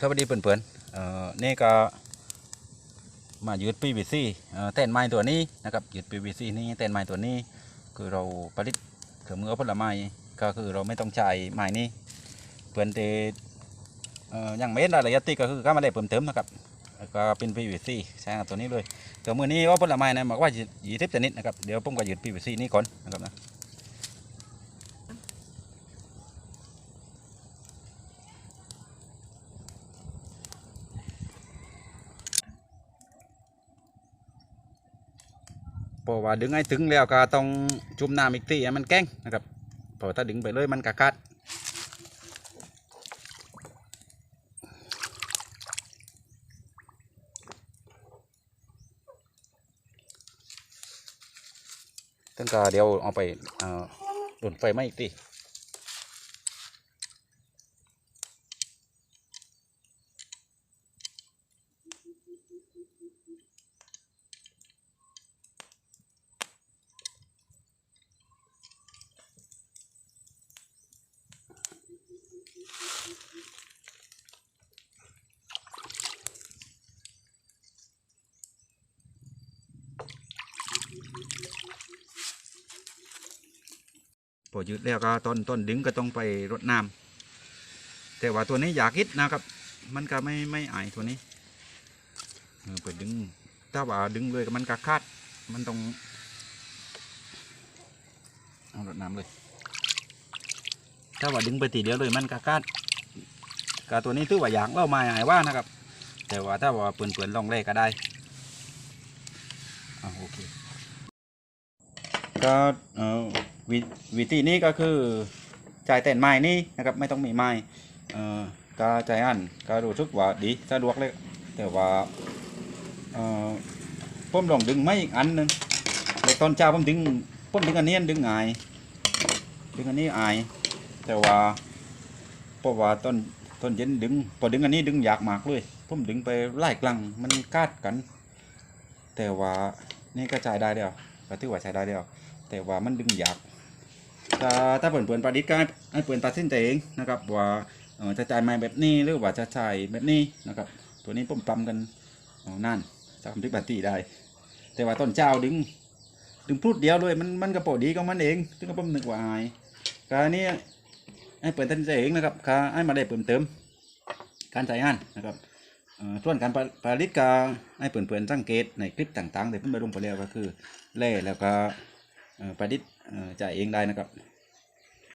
สวัสดีเพื่อนๆเอ่อนี่ก็มายึด PVC เอ่อแท่นไม้ตัวนี้นะครับยึด PVC นี่แท่นไม้ตัวนี้คือเราผลิตเครื่องมือผลไม้ก็คือเราไม่ต้องใช้ไม้นี้เพื่อนเตเอ่อยังไม่เห็นรยละเอียดที่ก็คือก็มาได้เพิ่มเติมนะครับก็เป็น PVC ใช้ตัวนี้เลยตัวมือนี้ว่าผลไม้นะบอกว่ายี่สิบชนิดนะครับเดี๋ยวผมก็ยึด PVC นี่ก่อนนะครับนะ เพราะว่าดึงให้ถึงแล้วก็ต้องจุ่มน้ำอีกทีให้มันแก้งนะครับเพราะถ้าดึงไปเลยมันกะกัดตั้งก็เดี๋ยวเอาไปอ่อโดนไฟไหมอีกที อยืดแล้วก็ต้นต้นดึงก็ต้องไปรดน้ำแต่ว่าตัวนี้อยากฮิตนะครับ มันก็ไม่ไม่อายตัวนี้เออไปดึง ถ้าว่าดึงเลยมันกะคาด มันต้องเอารดน้ำเลย ถ้าว่าดึงไปทีเดียวเลยมันกะคาดกะตัวนี้ถือว่าอยากเล่ามาหายว่านะครับ แต่ว่าถ้าว่าเปื่อนๆลองแรกก็ได้อ่าโอเคก็เออ วิวิธีนี้ก็คือจ่ายแต่นไม้นี่นะครับไม่ต้องมีไม้เอ่อก็จ่ายอันก็รู้สึกว่าดีสะดวกเลยแต่ว่าเอ่อผมลองดึงไม้อีกอันหนึงแต่ตอนเช้าผมดึงผมดึงอันนี้ดึงไงดึงอันนี้อายแต่ว่าเพราะว่าตอนตอนเย็นดึงพอดึงอันนี้ดึงยากมากเลยผมดึงไปไล่กลังมันกาดกัน แต่ว่านี่ก็จ่ายได้เดียวก็ถือว่าใช้ได้เดียวแต่ว่ามันดึงยาก ถ้าถ้าเปิ่นเปิ่นประดิษฐ์ก็ให้ให้เปิ่นตัดสินใจเองนะครับว่าจะจ่ายไม้แบบนี้หรือว่าจะจ่ายแบบนี้นะครับตัวนี้ผมปั๊มกันนั่นสามสิบนาทีได้ แต่ว่าต้นเจ้าดึงดึงพูดเดียวเลยมันมันก็พอดีของมันเองถึงก็ผมนึกว่าอายการนี้ให้เปิดตัดสินใจเองนะครับค่ะให้มาได้เพิ่มเติม การใช้งานนะครับเอ่อส่วนการผลิตก็ให้เปิ่นๆสังเกตในคลิปต่างๆแต่เพิ่นไปลงไปแล้วก็คือเล่แล้วก็ ประดิษฐ์จ่ายเองได้นะครับ